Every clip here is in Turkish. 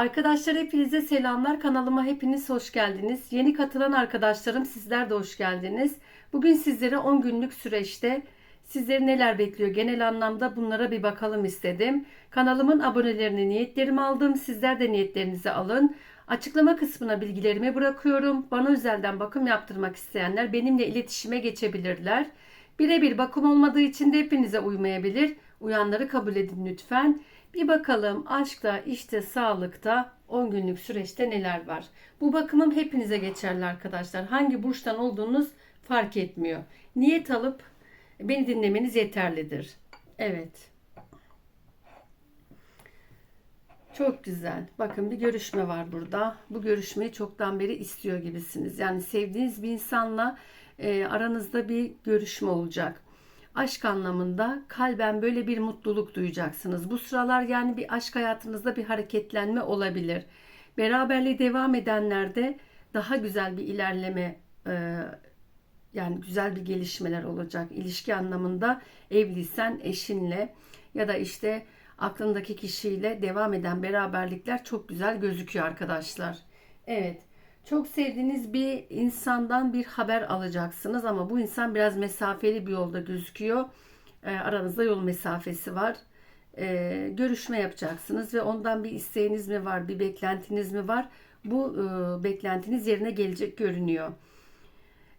Arkadaşlar hepinize selamlar. Kanalıma hepiniz hoş geldiniz. Yeni katılan arkadaşlarım sizler de hoş geldiniz. Bugün sizlere 10 günlük süreçte sizleri neler bekliyor genel anlamda bunlara bir bakalım istedim. Kanalımın abonelerini niyetlerimi aldım. Sizler de niyetlerinizi alın. Açıklama kısmına bilgilerimi bırakıyorum. Bana özelden bakım yaptırmak isteyenler benimle iletişime geçebilirler. Birebir bakım olmadığı için de hepinize uymayabilir. Uyanları kabul edin lütfen. Bir bakalım aşkta, işte, sağlıkta 10 günlük süreçte neler var. Bu bakımım hepinize geçerli arkadaşlar. Hangi burçtan olduğunuz fark etmiyor. Niyet alıp beni dinlemeniz yeterlidir. Evet. Çok güzel. Bakın bir görüşme var burada. Bu görüşmeyi çoktan beri istiyor gibisiniz. Yani sevdiğiniz bir insanla e, aranızda bir görüşme olacak. Aşk anlamında kalben böyle bir mutluluk duyacaksınız. Bu sıralar yani bir aşk hayatınızda bir hareketlenme olabilir. Beraberliğe devam edenlerde daha güzel bir ilerleme e, yani güzel bir gelişmeler olacak. İlişki anlamında evliysen eşinle ya da işte aklındaki kişiyle devam eden beraberlikler çok güzel gözüküyor arkadaşlar. Evet. Çok sevdiğiniz bir insandan bir haber alacaksınız ama bu insan biraz mesafeli bir yolda gözüküyor. E, aranızda yol mesafesi var. E, görüşme yapacaksınız ve ondan bir isteğiniz mi var, bir beklentiniz mi var? Bu e, beklentiniz yerine gelecek görünüyor.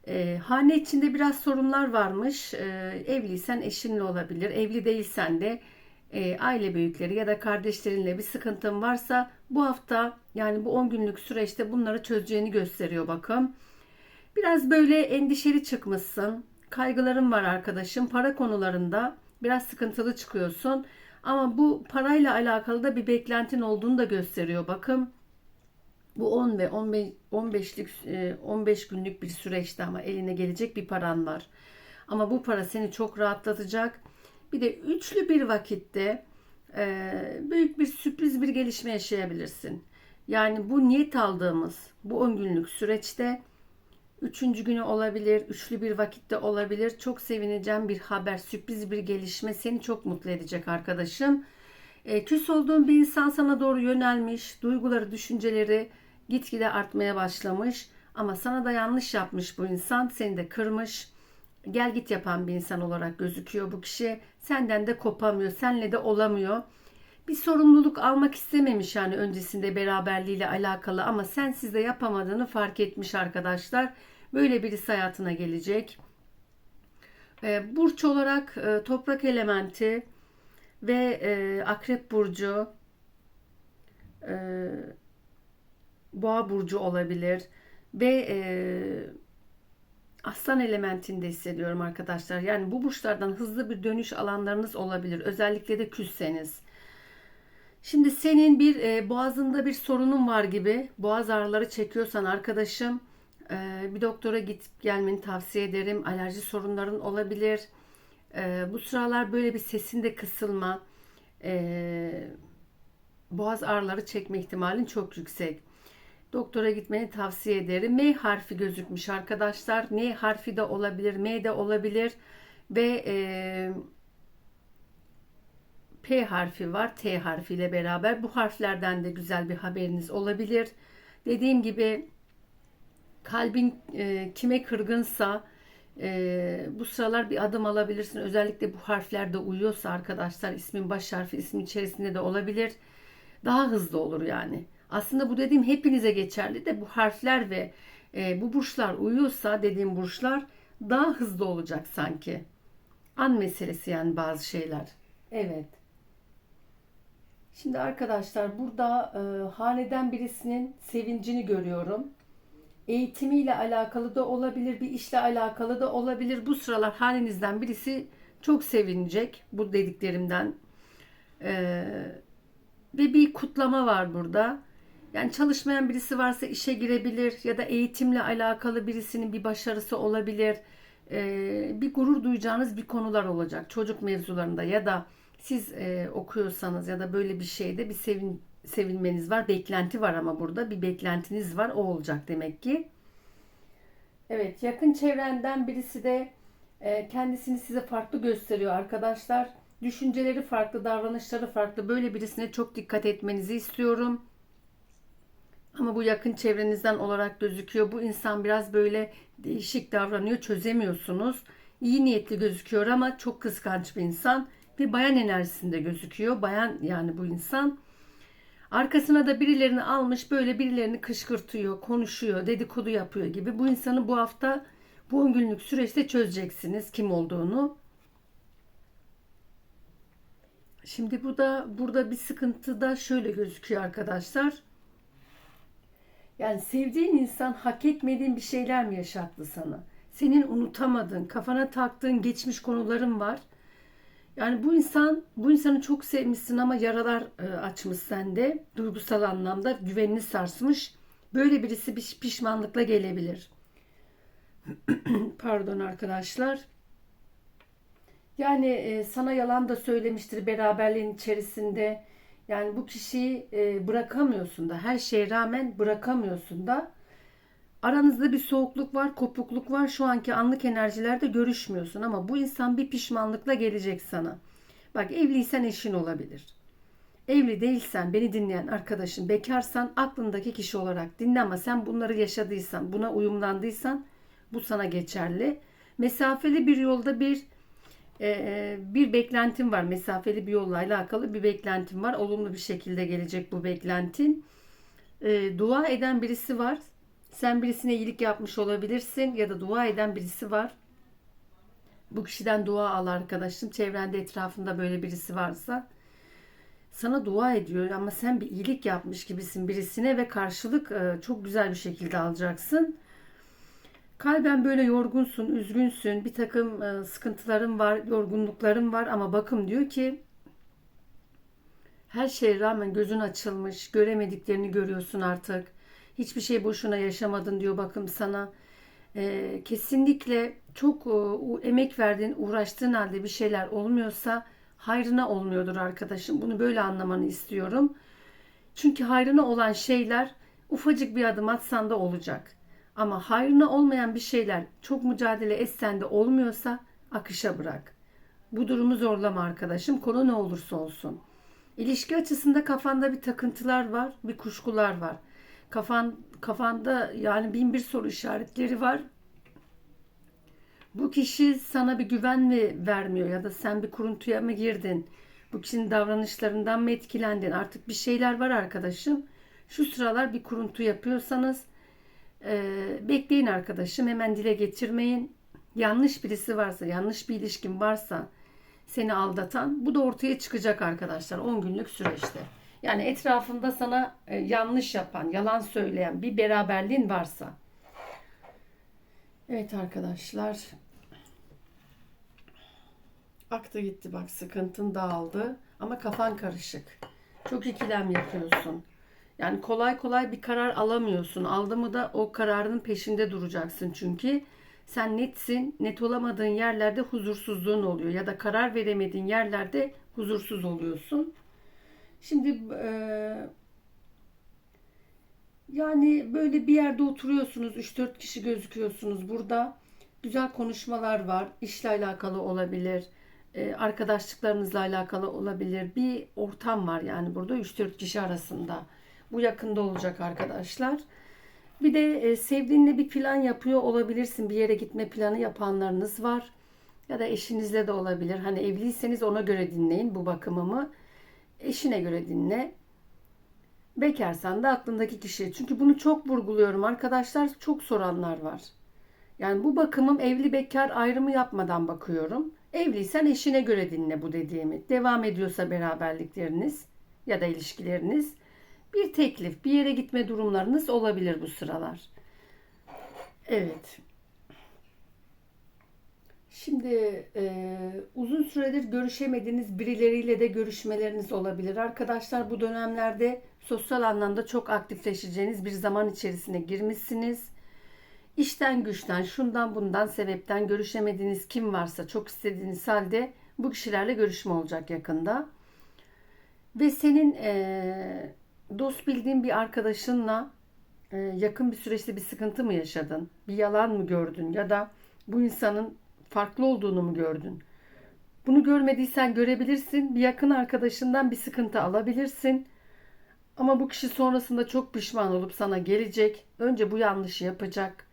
E, hane içinde biraz sorunlar varmış. E, evliysen eşinle olabilir. Evli değilsen de e, aile büyükleri ya da kardeşlerinle bir sıkıntın varsa bu hafta yani bu 10 günlük süreçte bunları çözeceğini gösteriyor bakın. Biraz böyle endişeli çıkmışsın. Kaygıların var arkadaşım. Para konularında biraz sıkıntılı çıkıyorsun. Ama bu parayla alakalı da bir beklentin olduğunu da gösteriyor bakın. Bu 10 ve 15 15'lik 15 günlük bir süreçte ama eline gelecek bir paran var. Ama bu para seni çok rahatlatacak bir de üçlü bir vakitte e, büyük bir sürpriz bir gelişme yaşayabilirsin. Yani bu niyet aldığımız bu 10 günlük süreçte üçüncü günü olabilir, üçlü bir vakitte olabilir. Çok sevineceğim bir haber, sürpriz bir gelişme seni çok mutlu edecek arkadaşım. E, küs olduğun bir insan sana doğru yönelmiş, duyguları, düşünceleri gitgide artmaya başlamış. Ama sana da yanlış yapmış bu insan, seni de kırmış gel git yapan bir insan olarak gözüküyor bu kişi. Senden de kopamıyor, senle de olamıyor. Bir sorumluluk almak istememiş yani öncesinde beraberliğiyle alakalı ama sen sizde yapamadığını fark etmiş arkadaşlar. Böyle birisi hayatına gelecek. E, burç olarak e, toprak elementi ve e, akrep burcu, e, boğa burcu olabilir ve aslan elementinde hissediyorum arkadaşlar. Yani bu burçlardan hızlı bir dönüş alanlarınız olabilir. Özellikle de küsseniz. Şimdi senin bir e, boğazında bir sorunun var gibi boğaz ağrıları çekiyorsan arkadaşım e, bir doktora git gelmeni tavsiye ederim. Alerji sorunların olabilir. E, bu sıralar böyle bir sesinde kısılma, e, boğaz ağrıları çekme ihtimalin çok yüksek. Doktora gitmeni tavsiye ederim. M harfi gözükmüş arkadaşlar. N harfi de olabilir, M de olabilir ve e, P harfi var. T harfiyle beraber bu harflerden de güzel bir haberiniz olabilir. Dediğim gibi kalbin e, kime kırgınsa e, bu sıralar bir adım alabilirsin. Özellikle bu harfler de uyuyorsa arkadaşlar ismin baş harfi ismin içerisinde de olabilir. Daha hızlı olur yani. Aslında bu dediğim hepinize geçerli de bu harfler ve e, bu burçlar uyuyorsa dediğim burçlar daha hızlı olacak sanki. An meselesi yani bazı şeyler. Evet. Şimdi arkadaşlar burada e, haneden birisinin sevincini görüyorum. Eğitimiyle alakalı da olabilir, bir işle alakalı da olabilir. Bu sıralar hanenizden birisi çok sevinecek bu dediklerimden. E, ve bir kutlama var burada. Yani çalışmayan birisi varsa işe girebilir ya da eğitimle alakalı birisinin bir başarısı olabilir. Ee, bir gurur duyacağınız bir konular olacak çocuk mevzularında ya da siz e, okuyorsanız ya da böyle bir şeyde bir sevin, sevinmeniz var. Beklenti var ama burada bir beklentiniz var. O olacak demek ki. Evet yakın çevrenden birisi de e, kendisini size farklı gösteriyor arkadaşlar. Düşünceleri farklı, davranışları farklı. Böyle birisine çok dikkat etmenizi istiyorum. Ama bu yakın çevrenizden olarak gözüküyor. Bu insan biraz böyle değişik davranıyor, çözemiyorsunuz. İyi niyetli gözüküyor ama çok kıskanç bir insan ve bayan enerjisinde gözüküyor. Bayan yani bu insan. Arkasına da birilerini almış böyle birilerini kışkırtıyor, konuşuyor, dedikodu yapıyor gibi. Bu insanı bu hafta bu 10 günlük süreçte çözeceksiniz kim olduğunu. Şimdi bu da burada bir sıkıntı da şöyle gözüküyor arkadaşlar. Yani sevdiğin insan hak etmediğin bir şeyler mi yaşattı sana? Senin unutamadığın, kafana taktığın geçmiş konuların var. Yani bu insan, bu insanı çok sevmişsin ama yaralar e, açmış sende. Duygusal anlamda güvenini sarsmış. Böyle birisi bir pişmanlıkla gelebilir. Pardon arkadaşlar. Yani e, sana yalan da söylemiştir beraberliğin içerisinde. Yani bu kişiyi e, bırakamıyorsun da her şeye rağmen bırakamıyorsun da. Aranızda bir soğukluk var, kopukluk var. Şu anki anlık enerjilerde görüşmüyorsun ama bu insan bir pişmanlıkla gelecek sana. Bak evliysen eşin olabilir. Evli değilsen, beni dinleyen arkadaşın, bekarsan aklındaki kişi olarak dinle ama sen bunları yaşadıysan, buna uyumlandıysan bu sana geçerli. Mesafeli bir yolda bir e, bir beklentim var. Mesafeli bir yolla alakalı bir beklentim var. Olumlu bir şekilde gelecek bu beklentin. E, dua eden birisi var. Sen birisine iyilik yapmış olabilirsin ya da dua eden birisi var. Bu kişiden dua al arkadaşım. Çevrende etrafında böyle birisi varsa sana dua ediyor ama sen bir iyilik yapmış gibisin birisine ve karşılık e, çok güzel bir şekilde alacaksın. Kalben böyle yorgunsun, üzgünsün, bir takım e, sıkıntıların var, yorgunlukların var ama bakım diyor ki her şeye rağmen gözün açılmış, göremediklerini görüyorsun artık. Hiçbir şey boşuna yaşamadın diyor bakım sana. E, kesinlikle çok e, emek verdiğin, uğraştığın halde bir şeyler olmuyorsa hayrına olmuyordur arkadaşım. Bunu böyle anlamanı istiyorum. Çünkü hayrına olan şeyler ufacık bir adım atsan da olacak. Ama hayrına olmayan bir şeyler çok mücadele etsen de olmuyorsa akışa bırak. Bu durumu zorlama arkadaşım. Konu ne olursa olsun. İlişki açısında kafanda bir takıntılar var, bir kuşkular var. Kafan kafanda yani bin bir soru işaretleri var. Bu kişi sana bir güven mi vermiyor ya da sen bir kuruntuya mı girdin? Bu kişinin davranışlarından mı etkilendin? Artık bir şeyler var arkadaşım. Şu sıralar bir kuruntu yapıyorsanız ee, bekleyin arkadaşım hemen dile getirmeyin. Yanlış birisi varsa, yanlış bir ilişkin varsa seni aldatan bu da ortaya çıkacak arkadaşlar 10 günlük süreçte. Yani etrafında sana e, yanlış yapan, yalan söyleyen bir beraberliğin varsa. Evet arkadaşlar. Aktı gitti bak sıkıntın dağıldı ama kafan karışık. Çok ikilem yapıyorsun. Yani kolay kolay bir karar alamıyorsun. Aldı mı da o kararının peşinde duracaksın çünkü. Sen netsin. Net olamadığın yerlerde huzursuzluğun oluyor. Ya da karar veremediğin yerlerde huzursuz oluyorsun. Şimdi e, yani böyle bir yerde oturuyorsunuz. 3-4 kişi gözüküyorsunuz burada. Güzel konuşmalar var. İşle alakalı olabilir. E, arkadaşlıklarınızla alakalı olabilir. Bir ortam var yani burada 3-4 kişi arasında. Bu yakında olacak arkadaşlar. Bir de e, sevdiğinle bir plan yapıyor olabilirsin. Bir yere gitme planı yapanlarınız var. Ya da eşinizle de olabilir. Hani evliyseniz ona göre dinleyin bu bakımımı. Eşine göre dinle. Bekarsan da aklındaki kişi. Çünkü bunu çok vurguluyorum arkadaşlar. Çok soranlar var. Yani bu bakımım evli bekar ayrımı yapmadan bakıyorum. Evliysen eşine göre dinle bu dediğimi. Devam ediyorsa beraberlikleriniz ya da ilişkileriniz bir teklif, bir yere gitme durumlarınız olabilir bu sıralar. Evet. Şimdi e, uzun süredir görüşemediğiniz birileriyle de görüşmeleriniz olabilir. Arkadaşlar bu dönemlerde sosyal anlamda çok aktifleşeceğiniz bir zaman içerisine girmişsiniz. İşten güçten, şundan bundan sebepten görüşemediğiniz kim varsa çok istediğiniz halde bu kişilerle görüşme olacak yakında. Ve senin e, dost bildiğin bir arkadaşınla e, yakın bir süreçte bir sıkıntı mı yaşadın? Bir yalan mı gördün? Ya da bu insanın farklı olduğunu mu gördün? Bunu görmediysen görebilirsin. Bir yakın arkadaşından bir sıkıntı alabilirsin. Ama bu kişi sonrasında çok pişman olup sana gelecek. Önce bu yanlışı yapacak.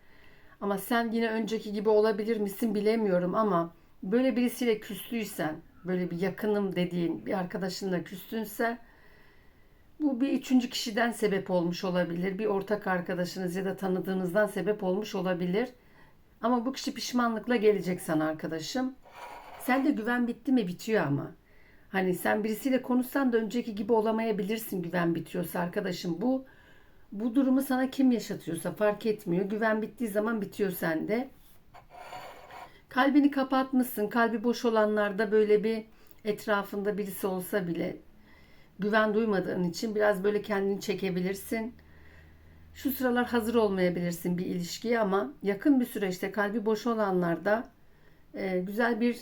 Ama sen yine önceki gibi olabilir misin bilemiyorum ama böyle birisiyle küstüysen, böyle bir yakınım dediğin bir arkadaşınla küstünse bu bir üçüncü kişiden sebep olmuş olabilir. Bir ortak arkadaşınız ya da tanıdığınızdan sebep olmuş olabilir. Ama bu kişi pişmanlıkla gelecek sana arkadaşım. Sen de güven bitti mi bitiyor ama. Hani sen birisiyle konuşsan da önceki gibi olamayabilirsin güven bitiyorsa arkadaşım. Bu bu durumu sana kim yaşatıyorsa fark etmiyor. Güven bittiği zaman bitiyor sende. Kalbini kapatmışsın. Kalbi boş olanlarda böyle bir etrafında birisi olsa bile güven duymadığın için biraz böyle kendini çekebilirsin. Şu sıralar hazır olmayabilirsin bir ilişkiye ama yakın bir süreçte kalbi boş olanlarda e, güzel bir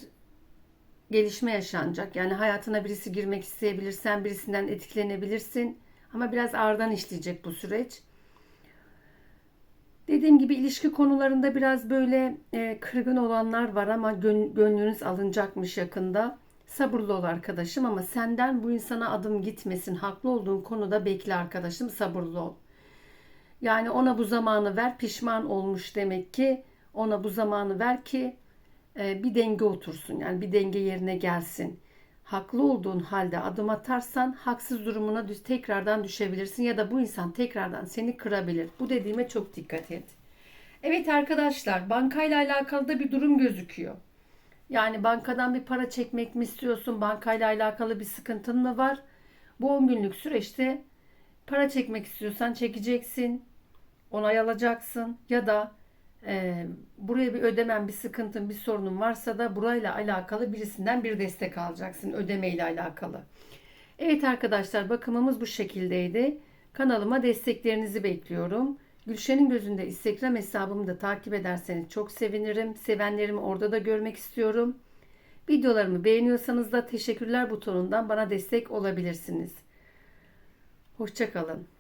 gelişme yaşanacak. Yani hayatına birisi girmek isteyebilir, sen birisinden etkilenebilirsin. Ama biraz ağırdan işleyecek bu süreç. Dediğim gibi ilişki konularında biraz böyle e, kırgın olanlar var ama gön- gönlünüz alınacakmış yakında. Sabırlı ol arkadaşım ama senden bu insana adım gitmesin. Haklı olduğun konuda bekle arkadaşım sabırlı ol. Yani ona bu zamanı ver pişman olmuş demek ki ona bu zamanı ver ki e, bir denge otursun. Yani bir denge yerine gelsin. Haklı olduğun halde adım atarsan haksız durumuna tekrardan düşebilirsin ya da bu insan tekrardan seni kırabilir. Bu dediğime çok dikkat et. Evet arkadaşlar bankayla alakalı da bir durum gözüküyor. Yani bankadan bir para çekmek mi istiyorsun? Bankayla alakalı bir sıkıntın mı var? Bu 10 günlük süreçte para çekmek istiyorsan çekeceksin. Onay alacaksın ya da e, buraya bir ödemen, bir sıkıntın, bir sorunun varsa da burayla alakalı birisinden bir destek alacaksın ödemeyle alakalı. Evet arkadaşlar bakımımız bu şekildeydi. Kanalıma desteklerinizi bekliyorum. Gülşen'in gözünde Instagram hesabımı da takip ederseniz çok sevinirim. Sevenlerimi orada da görmek istiyorum. Videolarımı beğeniyorsanız da teşekkürler butonundan bana destek olabilirsiniz. Hoşçakalın.